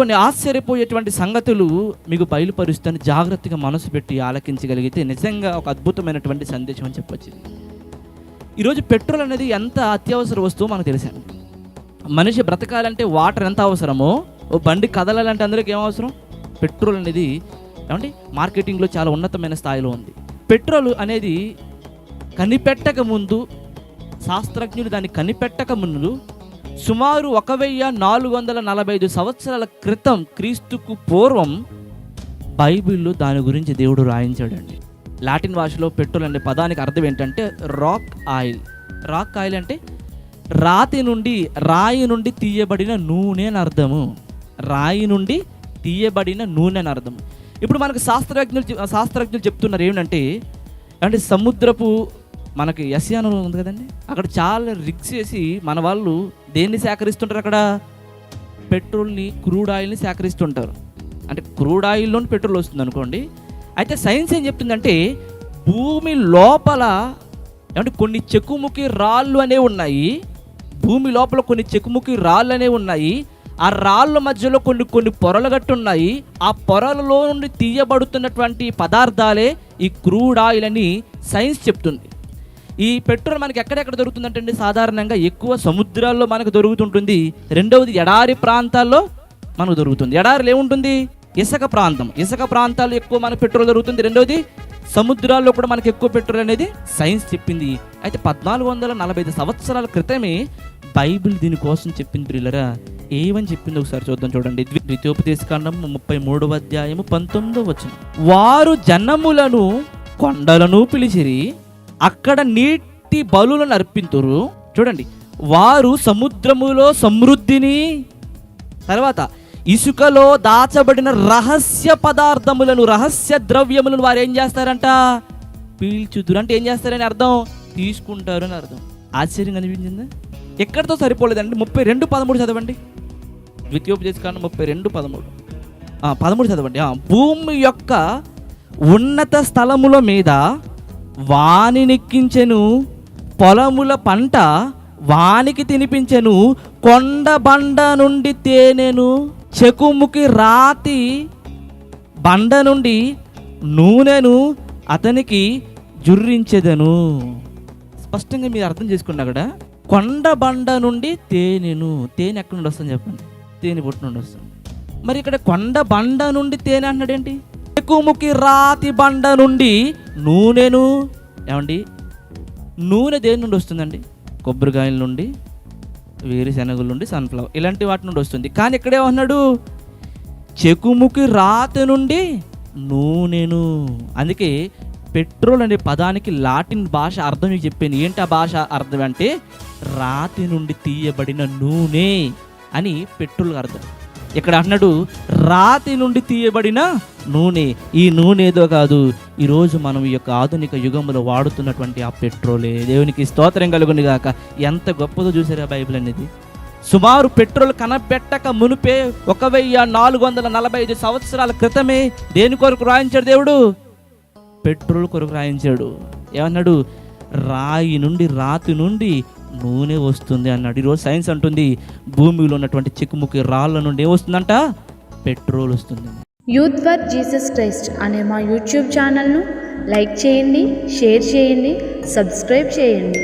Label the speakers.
Speaker 1: కొన్ని ఆశ్చర్యపోయేటువంటి సంగతులు మీకు బయలుపరుస్తాను జాగ్రత్తగా మనసు పెట్టి ఆలకించగలిగితే నిజంగా ఒక అద్భుతమైనటువంటి సందేశం అని చెప్పొచ్చు. ఈరోజు పెట్రోల్ అనేది ఎంత అత్యవసర వస్తువు మనకు తెలిసాను మనిషి బ్రతకాలంటే వాటర్ ఎంత అవసరమో ఓ బండి కదలాలంటే అందరికి ఏం అవసరం? పెట్రోల్ అనేది ఏమంటే మార్కెటింగ్లో చాలా ఉన్నతమైన స్థాయిలో ఉంది. పెట్రోల్ అనేది కనిపెట్టక ముందు శాస్త్రజ్ఞులు దాన్ని కనిపెట్టక ముందు సుమారు ఒక వెయ్యి నాలుగు వందల నలభై ఐదు సంవత్సరాల క్రితం క్రీస్తుకు పూర్వం బైబిల్లో దాని గురించి దేవుడు రాయించాడండి. లాటిన్ భాషలో పెట్రోల్ అనే పదానికి అర్థం ఏంటంటే రాక్ ఆయిల్. రాక్ ఆయిల్ అంటే రాతి నుండి రాయి నుండి తీయబడిన నూనె అని అర్థము. రాయి నుండి తీయబడిన నూనె అని అర్థం ఇప్పుడు మనకు శాస్త్రజ్ఞులు శాస్త్రజ్ఞులు చెప్తున్నారు ఏమిటంటే అంటే సముద్రపు మనకి యస్యానం ఉంది కదండి. అక్కడ చాలా రిక్స్ చేసి మన వాళ్ళు దేన్ని సేకరిస్తుంటారు అక్కడ? పెట్రోల్ని క్రూడ్ ఆయిల్ని సేకరిస్తుంటారు. అంటే క్రూడ్ ఆయిల్లోని పెట్రోల్ వస్తుంది అనుకోండి. అయితే సైన్స్ ఏం చెప్తుందంటే భూమి లోపల ఏమంటే కొన్ని చెక్కుముకి రాళ్ళు అనేవి ఉన్నాయి. భూమి లోపల కొన్ని చెక్కుముకి రాళ్ళు అనేవి ఉన్నాయి. ఆ రాళ్ళ మధ్యలో కొన్ని కొన్ని పొరలు గట్టి ఉన్నాయి. ఆ పొరలలో నుండి తీయబడుతున్నటువంటి పదార్థాలే ఈ క్రూడ్ ఆయిల్ అని సైన్స్ చెప్తుంది. ఈ పెట్రోల్ మనకి ఎక్కడెక్కడ దొరుకుతుందంటే అండి సాధారణంగా ఎక్కువ సముద్రాల్లో మనకు దొరుకుతుంటుంది. రెండవది ఎడారి ప్రాంతాల్లో మనకు దొరుకుతుంది. ఎడారిలో ఏముంటుంది? ఇసుక ప్రాంతం. ఇసుక ప్రాంతాల్లో ఎక్కువ మనకు పెట్రోల్ దొరుకుతుంది. రెండవది సముద్రాల్లో కూడా మనకి ఎక్కువ పెట్రోల్ అనేది సైన్స్ చెప్పింది. అయితే పద్నాలుగు వందల నలభై ఐదు సంవత్సరాల క్రితమే బైబిల్ దీనికోసం చెప్పింది ప్రిల్లరా ఏమని చెప్పింది ఒకసారి చూద్దాం చూడండి. ద్వితీయోపదేశ కాండం ముప్పై మూడవ అధ్యాయము పంతొమ్మిదో వచ్చిన వారు జనములను కొండలను పిలిచిరి అక్కడ నీటి బలులను అర్పింతురు. చూడండి. వారు సముద్రములో సమృద్ధిని తర్వాత ఇసుకలో దాచబడిన రహస్య పదార్థములను రహస్య ద్రవ్యములను వారు ఏం చేస్తారంట? పీల్చుదురు. అంటే ఏం చేస్తారని అర్థం? తీసుకుంటారు అని అర్థం. ఆశ్చర్యం అనిపించింది ఎక్కడితో సరిపోలేదండి? ముప్పై రెండు పదమూడు చదవండి. ద్వితీయోపదేశకాండం ముప్పై రెండు పదమూడు. పదమూడు చదవండి. భూమి యొక్క ఉన్నత స్థలముల మీద వానినెక్కించెను పొలముల పంట వానికి తినిపించెను కొండ బండ నుండి తేనెను చెకుముకి రాతి బండ నుండి నూనెను అతనికి జుర్రించెదను. స్పష్టంగా మీరు అర్థం చేసుకోండి అక్కడ కొండ బండ నుండి తేనెను. తేనె ఎక్కడి నుండి వస్తుంది చెప్పండి? తేనె పుట్టు నుండి వస్తుంది. మరి ఇక్కడ కొండ బండ నుండి తేనె అంటున్నాడేంటి చెకుముకి రాతి బండ నుండి నూనెను ఏమండి? నూనె దేని నుండి వస్తుందండి? కొబ్బరికాయల నుండి వేరుశెనగల నుండి సన్ఫ్లవర్ ఇలాంటి వాటి నుండి వస్తుంది. కానీ ఇక్కడే ఉన్నాడు చెకుముకి రాతి నుండి నూనెను. అందుకే పెట్రోల్ అనే పదానికి లాటిన్ భాష అర్థం మీకు చెప్పాను. ఏంటి ఆ భాష అర్థం అంటే రాతి నుండి తీయబడిన నూనె అని పెట్రోల్ అర్థం. ఇక్కడ అన్నాడు రాతి నుండి తీయబడిన నూనె. ఈ నూనె ఏదో కాదు. ఈరోజు మనం ఈ యొక్క ఆధునిక యుగంలో వాడుతున్నటువంటి ఆ పెట్రోలే. దేవునికి స్తోత్రం కలుగుని గాక. ఎంత గొప్పదో చూసారా బైబిల్ అనేది? సుమారు పెట్రోల్ కనబెట్టక మునిపే ఒక వెయ్యి నాలుగు వందల నలభై ఐదు సంవత్సరాల క్రితమే దేని కొరకు రాయించాడు దేవుడు? పెట్రోల్ కొరకు రాయించాడు. ఏమన్నాడు? రాయి నుండి రాతి నుండి నూనె వస్తుంది అన్నాడు. ఈరోజు సైన్స్ అంటుంది భూమిలో ఉన్నటువంటి చిక్కుముక్కి రాళ్ళ నుండి ఏమొస్తుందంట పెట్రోల్ వస్తుంది.
Speaker 2: యూత్ ఫర్ జీసస్ క్రైస్ట్ అనే మా యూట్యూబ్ ఛానల్ను లైక్ చేయండి షేర్ చేయండి సబ్స్క్రైబ్ చేయండి.